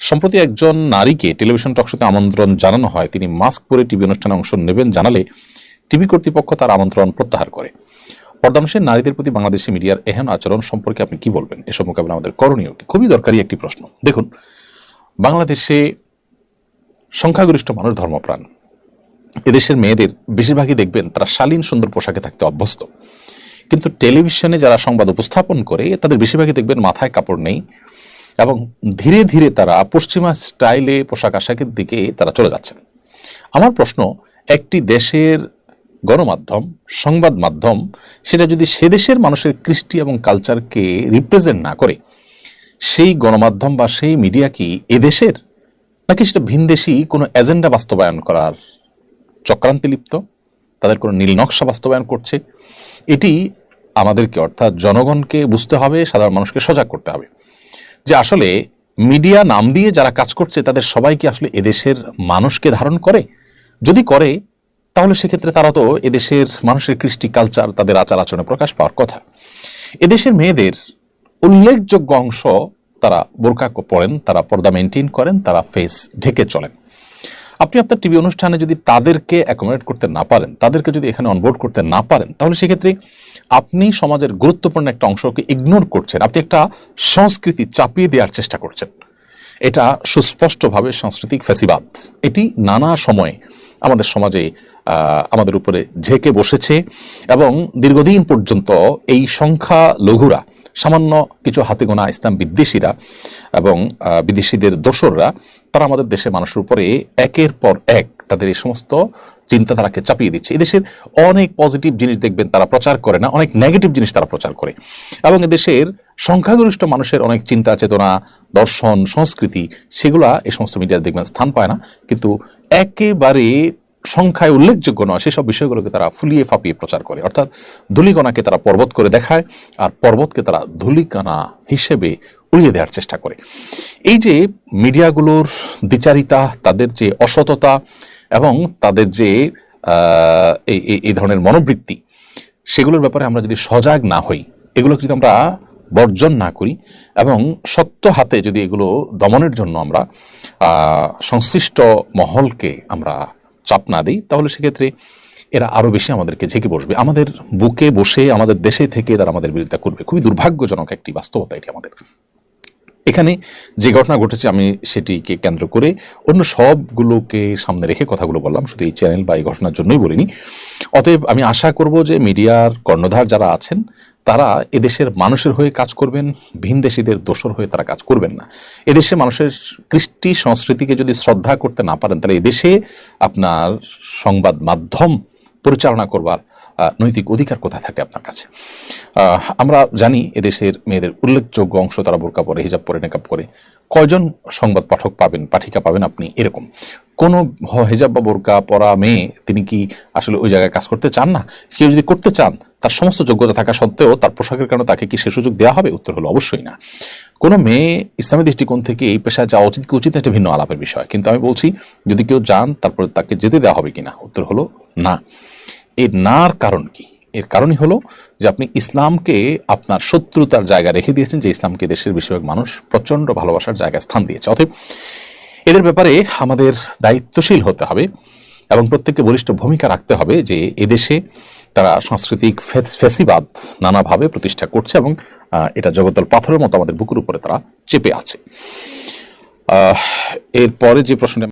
সম্প্রতি একজন নারীকে টেলিভিশন টকশোতে আমন্ত্রণ জানানো হয়। তিনি মাস্ক পরে টিভি অনুষ্ঠানে অংশ নেবেন জানালে টিভি কর্তৃপক্ষ তার আমন্ত্রণ প্রত্যাহার করে। পর্দানুষের নারীদের প্রতি বাংলাদেশি মিডিয়ার এহেন আচরণ সম্পর্কে আপনি কি বলবেন? এসব মোকাবিলা আমাদের করণীয়? খুবই দরকারি একটি প্রশ্ন। দেখুন, বাংলাদেশে সংখ্যাগরিষ্ঠ মানুষ ধর্মপ্রাণ। এদেশের মেয়েদের বেশিরভাগই দেখবেন তারা শালীন, সুন্দর পোশাকে থাকতে অভ্যস্ত। কিন্তু টেলিভিশনে যারা সংবাদ উপস্থাপন করে, তাদের বেশিরভাগই দেখবেন মাথায় কাপড় নেই। এবং ধীরে ধীরে তারা পশ্চিমা স্টাইলে পোশাক আশাকের দিকে তারা চলে যাচ্ছেন। আমার প্রশ্ন, একটি দেশের গণমাধ্যম, সংবাদ মাধ্যম, সেটা যদি সে দেশের মানুষের কৃষ্টি এবং কালচারকে রিপ্রেজেন্ট না করে, সেই গণমাধ্যম বা সেই মিডিয়া কি এদেশের নাকি সেটা ভিনদেশি কোনো এজেন্ডা বাস্তবায়ন করার চক্রান্তে লিপ্ত? তাদের কোনো নীল নকশা বাস্তবায়ন করছে? এটি আমাদেরকে অর্থাৎ জনগণকে বুঝতে হবে, সাধারণ মানুষকে সজাগ করতে হবে। যে আসলে মিডিয়া নাম দিয়ে যারা কাজ করছে, তাদের সবাই কি আসলে এদেশের মানুষকে ধারণ করে? যদি করে, তাহলে সেক্ষেত্রে তারা তো এদেশের মানুষের কৃষ্টি কালচার তাদের আচার আচরণে প্রকাশ পাওয়ার কথা। এদেশের মেয়েদের উল্লেখযোগ্য অংশ তারা বোরকা পড়েন তারা পর্দা মেনটেন করেন, তারা ফেস ঢেকে চলেন। আপনি আপনার টিভি অনুষ্ঠানে যদি তাদেরকে অ্যাকোমোডেট করতে না পারেন, তাদেরকে যদি এখানে অনবোর্ড করতে না পারেন, তাহলে সেক্ষেত্রে আপনি সমাজের গুরুত্বপূর্ণ একটা অংশকে ইগনোর করছেন। আপনি একটা সংস্কৃতি চাপিয়ে দেওয়ার চেষ্টা করছেন। এটা সুস্পষ্টভাবে সাংস্কৃতিক ফ্যাসিবাদ। এটি নানা সময়ে আমাদের সমাজে আমাদের উপরে ঝেঁকে বসেছে এবং দীর্ঘদিন পর্যন্ত এই সংখ্যা লঘুরা, সামান্য কিছু হাতে গোনা ইসলাম বিদ্বেষীরা এবং বিদেশিদের দোসররা তারা আমাদের দেশের মানুষের উপরে একের পর এক তাদের এই সমস্ত চিন্তাধারাকে চাপিয়ে দিচ্ছে। এদেশের অনেক পজিটিভ জিনিস দেখবেন তারা প্রচার করে না, অনেক নেগেটিভ জিনিস তারা প্রচার করে। এবং এদেশের সংখ্যাগরিষ্ঠ মানুষের অনেক চিন্তা, চেতনা, দর্শন, সংস্কৃতি, সেগুলা এই সমস্ত মিডিয়া দেখবেন, স্থান পায় না। কিন্তু একেবারে সংখ্যায় উল্লেখযোগ্য নয়, সেসব বিষয়গুলোকে তারা ফুলিয়ে ফাপিয়ে প্রচার করে। অর্থাৎ ধুলিকণাকে তারা পর্বত করে দেখায়, আর পর্বতকে তারা ধুলিকণা হিসেবে উড়িয়ে দেওয়ার চেষ্টা করে। এই যে মিডিয়াগুলোর দ্বিচারিতা, তাদের যে অসততা এবং তাদের যে এই ধরনের মনোবৃত্তি, সেগুলোর ব্যাপারে আমরা যদি সজাগ না হই এগুলো যদি আমরা বর্জন না করি এবং সত্য হাতে যদি এগুলো দমনের জন্য আমরা সংশ্লিষ্ট মহলকে আমরা চাপ না দিই, তাহলে সেক্ষেত্রে এরা আরও বেশি আমাদেরকে ঝেঁকে বসবে। আমাদের বুকে বসে, আমাদের দেশে থেকে তারা আমাদের বিরোধিতা করবে। খুবই দুর্ভাগ্যজনক একটি বাস্তবতা এটি আমাদের। এখানে যে ঘটনা ঘটেছে, আমি সেটিকে কেন্দ্র করে অন্য সবগুলোকে সামনে রেখে কথাগুলো বললাম। শুধু এই চ্যানেল বা এই ঘটনার জন্যই বলিনি। অতএব আমি আশা করব যে মিডিয়ার কর্ণধার যারা আছেন, তারা এদেশের মানুষের হয়ে কাজ করবেন ভিনদেশীদের দোষর হয়ে তারা কাজ করবেন না। এদেশে মানুষের কৃষ্টি সংস্কৃতিকে যদি শ্রদ্ধা করতে না পারেন, তাহলে এদেশে আপনার সংবাদ মাধ্যম পরিচালনা করবার নৈতিক অধিকার কোথায় থাকে আপনার কাছে? আমরা জানি এদেশের মেয়েদের উল্লেখযোগ্য অংশ তারা বোরকা পরে, হিজাব পরে নেকাব করে কয়জন সংবাদ পাঠক পাবেন, পাঠিকা পাবেন আপনি? এরকম। কোন হেজাব বা বোরকা পরা মেয়ে, তিনি কি আসলে ওই জায়গায় কাজ করতে চান না? কেউ যদি করতে চান, তার সমস্ত যোগ্যতা থাকা সত্ত্বেও তার পোশাকের কারণে তাকে কি সে সুযোগ দেওয়া হবে? উত্তর হলো অবশ্যই না। কোনো মেয়ে ইসলামী দৃষ্টিকোণ থেকে এই পেশায় যাওয়া উচিত কি উচিত একটা ভিন্ন আলাপের বিষয়। কিন্তু আমি বলছি, যদি কেউ যান, তারপরে তাকে যেতে দেওয়া হবে কিনা? উত্তর হলো না। এর নার কারণ কি? এর কারণই হলো যে আপনি ইসলামকে আপনার শত্রুতার জায়গা রেখে দিয়েছেন, যে ইসলামকে দেশের বেশিরভাগ মানুষ প্রচণ্ড ভালোবাসার জায়গায় স্থান দিয়েছে। অতএব এদের ব্যাপারে আমাদের দায়িত্বশীল হতে হবে এবং প্রত্যেককে বলিষ্ঠ ভূমিকা রাখতে হবে যে এদেশে তারা সাংস্কৃতিক ফেস- ফেসিবাদ নানাভাবে প্রতিষ্ঠা করছে এবং এটা জগদ্দল পাথরের মতো আমাদের বুকের উপরে তারা চেপে আছে। এরপরে যে প্রশ্নটা